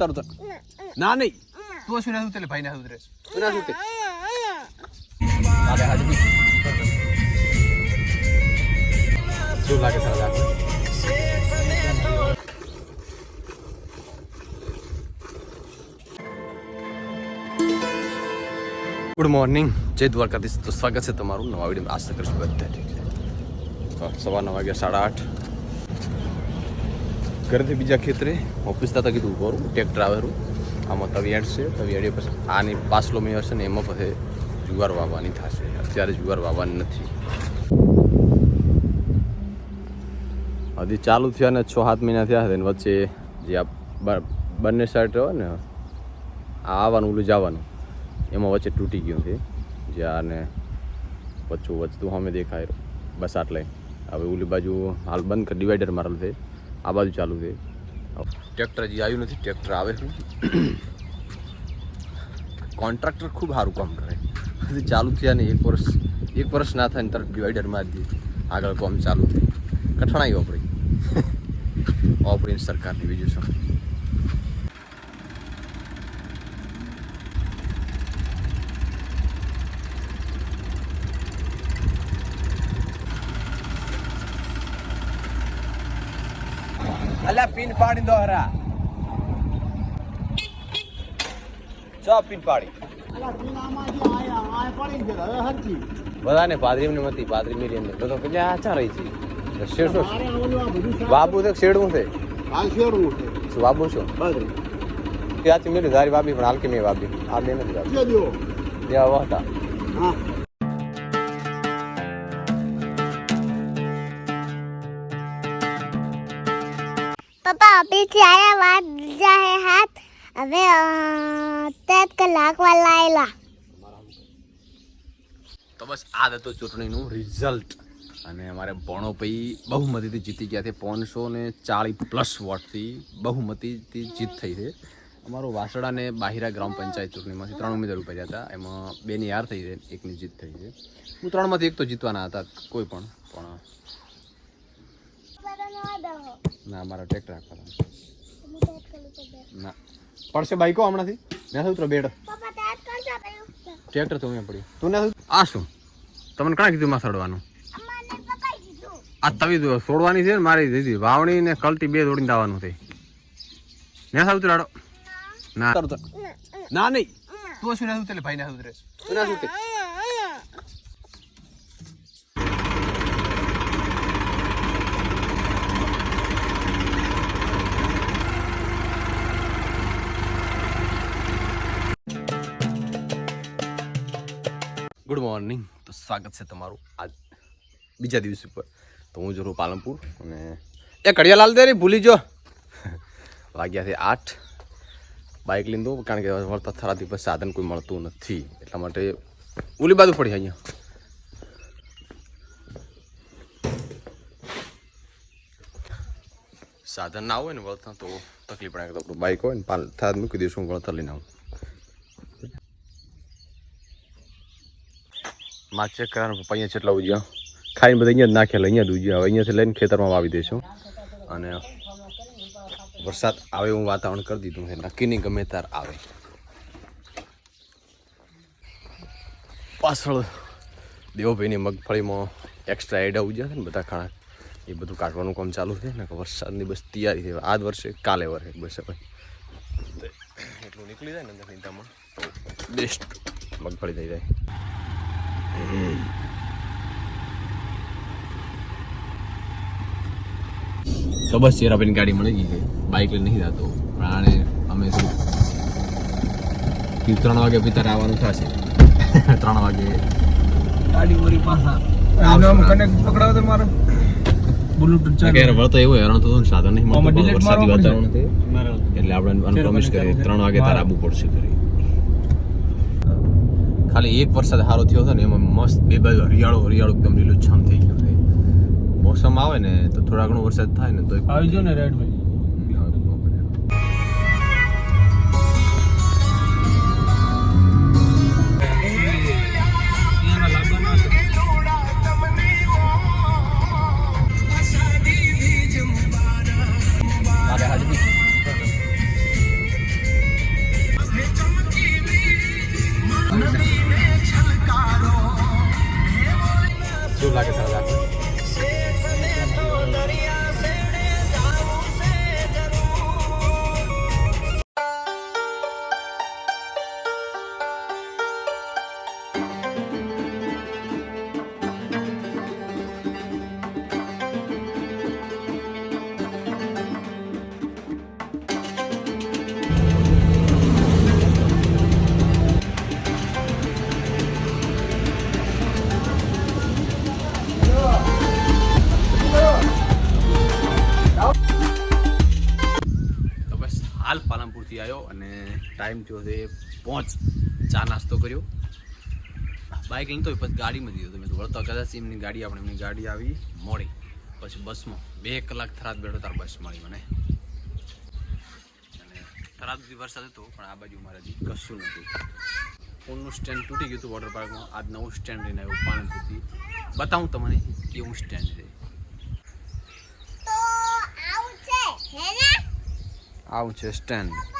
તારું તો ના નહીં તું શું ના સુતે ભાઈ ના સુતરે તું ગુડ મોર્નિંગ જય દ્વારકાધીશ તો સ્વાગત છે તમારું નવા વીડિયો આશા કરીશું બધા સવારના વાગ્યા સાડા આઠ ઘરેથી બીજા ખેતરે ઓફિસ હતા કીધું કરું ટ્રેક્ટર આવેલું આમાં તવિયાડ છે તવિયાડી પછી આની પાછલો મેં હશે ને એમાં પછી જુવાર વાવવાની થશે. અત્યારે જુવાર વાવવાની નથી. હજી ચાલુ થયા ને છ, સાત મહિના થયા હતા ને વચ્ચે જે આ બંને સાઈડ હોય ને, આ આવવાનું, ઓલું જવાનું એમાં વચ્ચે તૂટી ગયું છે. જે આને વચ્ચું વચતું સામે દેખાય બસ આટલે. હવે ઓલી બાજુ હાલ બંધ ડિવાઈડર મારેલું છે. આ બાજુ ચાલુ છે. ટ્રેક્ટર હજી આવ્યું નથી ટ્રેક્ટર આવે કોન્ટ્રાક્ટર ખૂબ સારું કામ કરે. હજી ચાલુ થયા ને એક વર્ષ એક વર્ષ ના થાય ને તરત ડિવાઈડર મારી દે. આગળ કામ ચાલુ થાય. કઠણાઈ વાપરી. વાપરીને સરકારની બીજું શું? પિન પાડી દો હરા. ચો પીન પાડી. બધાને પાદરી ને મતી પાદરી મેરી અંદર તો પેલા આચા રહી છે. શેડો બાબુ તો શેડવું છે શું બાબુ છો ત્યાંથી મેરી ધારી બાબી પણ હાલકી મેં બાબી આ બે નથી બાબી ત્યાં હતા. પપ્પા અભીથી આયા વાત જાહે હાથ હવે તેત કલાક વાલા આયેલા તો બસ આ હતો ચૂંટણીનું રિઝલ્ટ અને અમારે ભણો ભાઈ બહુમતીથી જીતી ગયા છે. પાંચસો ને ચાળીસ પ્લસ વોટથી બહુમતીથી જીત થઈ છે. અમારું વાસડા ને બાહિરા ગ્રામ પંચાયત ચૂંટણીમાંથી ત્રણ ઉમેદવાર ઊભા હતા. એમાં બેની હાર થઈ છે, એકની જીત થઈ છે. હું ત્રણમાંથી એક તો જીતવાના હતા, કોઈ પણ પણ ના મારો ટ્રેક્ટર રાખવાના ના પડશે બાઈકો હમણાંથી ના સૂત્ર બેડ ટ્રેક્ટર તો મેં પડ્યું તું ના આ શું તમને કાં કીધું માં સડવાનું આ તવી છોડવાની છે ને મારી દીધી વાવણી ને કલટી બે દોડીને દાવાનું છે ના સાવ ઉતરાડો ના ના નહીં તું શું ના સુતે ભાઈ ના સુતરે તું ના સુતે મોર્નિંગ તો સ્વાગત છે તમારું આજ બીજા દિવસ ઉપર. તો હું જરૂર પાલનપુર અને એ કડિયાલાલ દે ભૂલી જો. વાગ્યા છે આઠ. બાઇક લીધું કારણ કે વળતા થરા દિવસ સાધન કોઈ મળતું નથી. એટલા માટે ઓલી બાજુ પડી અહીંયા. સાધન ના હોય ને વળતા તો તકલીફ પડે. તો બાઇક હોય ને, પાલ થરા મૂકી દઈશું વળતર લઈને આવું. માં ચેક કરવાનું પપ્પા અહીંયા જેટલા ઉજ્યા. ખાઈને બધા અહીંયા જ નાખેલા, અહીંયા જ ઉજ્યા. હવે અહીંયાથી લઈને ખેતરમાં વાવી દઈશું. અને વરસાદ આવે એવું વાતાવરણ કરી દીધું છે. નક્કી નહીં ગમે તાર આવે. પાછળ દેવભાઈની મગફળીમાં એક્સ્ટ્રા એડા ઉજ્યા છે ને બધા ખાણા. એ બધું કાઢવાનું કામ ચાલુ છે. ને વરસાદની બસ તૈયારી છે. આ જ વર્ષે, કાલે વર્ષે બસ ભાઈ. એટલું નીકળી જાય ને અંદર નીંદામાં બેસ્ટ મગફળી થઈ જાય. તો બસ ચેરાભાઈની ગાડી મળી ગઈ છે. બાઇક લઈને નહીં જતો. પણ આને અમે શું? ત્રણ વાગે તારે આવવાનું થશે. ત્રણ વાગે. ગાડી મળી પાછા. આમ કનેક્ટ પકડાવો તો મારો. બ્લુટૂથ ચાલુ. વળતો એવું હેરાન થતું ને સાધન નહીં મળતું વરસાદી વાતાવરણ એટલે આપણે અનપ્રોમિસ કરીએ. ત્રણ વાગે તારા આવવું પડશે કરી ખાલી એક વરસાદ સારો થયો હતો ને એમાં મસ્ત બે બાજુ હરિયાળો હરિયાળો એકદમ લીલુંછમ થઈ ગયું છે. મોસમ આવે ને તો થોડા ઘણો વરસાદ થાય ને તો આવી જો ને રેડ ભાઈ થયો છે પહોંચ ચા નાસ્તો કર્યો. બાઇક લઈને તો પછી ગાડીમાં દીધો મેં તો વળતો કદાચ એમની ગાડી આપણે એમની ગાડી આવી મોડી. પછી બસમાં બે કલાક થરાદ બેઠો તાર બસ મળી મને. અને થરાદ સુધી વરસાદ હતો પણ આ બાજુ મારાથી કશું નહોતું. ફોનનું સ્ટેન્ડ તૂટી ગયું હતું વોટર પાર્કમાં આજ નવું સ્ટેન્ડ લઈને આવ્યું પાણીપુરથી બતાવું તમને કેવું સ્ટેન્ડ છે. આવું છે સ્ટેન્ડ.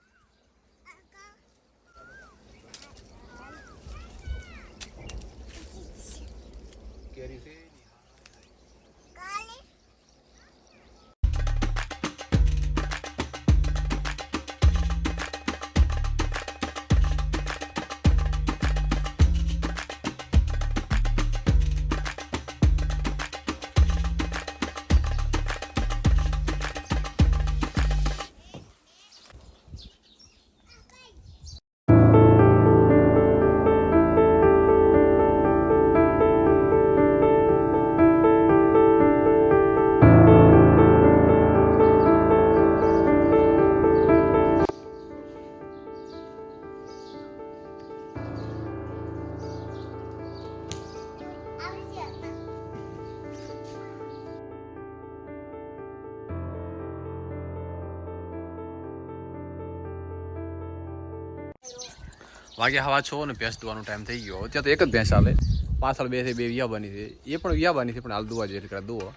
વાગે હવા છો ને ભેંસ દુવાનો ટાઈમ થઈ ગયો. ત્યાં તો એક જ ભેંસ હાલે. પાછળ બે થઈ બે વિયા બની છે. એ પણ વ્યા બની છે, પણ હાલ દુવા જે રીતે દુવો.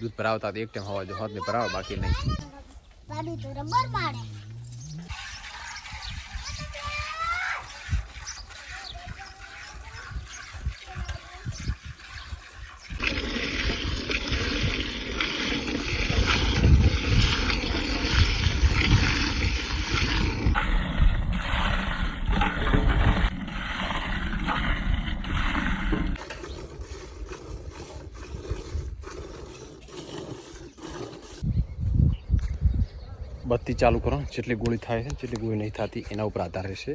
દૂધ ભરાવતા એક ટાઈમ હવા જો હોત ને ભરાવો, બાકી નહીં. બત્તી ચાલુ કરો. જેટલી ગોળી થાય છે જેટલી ગોળી નહીં થતી, એના ઉપર આધાર રહેશે.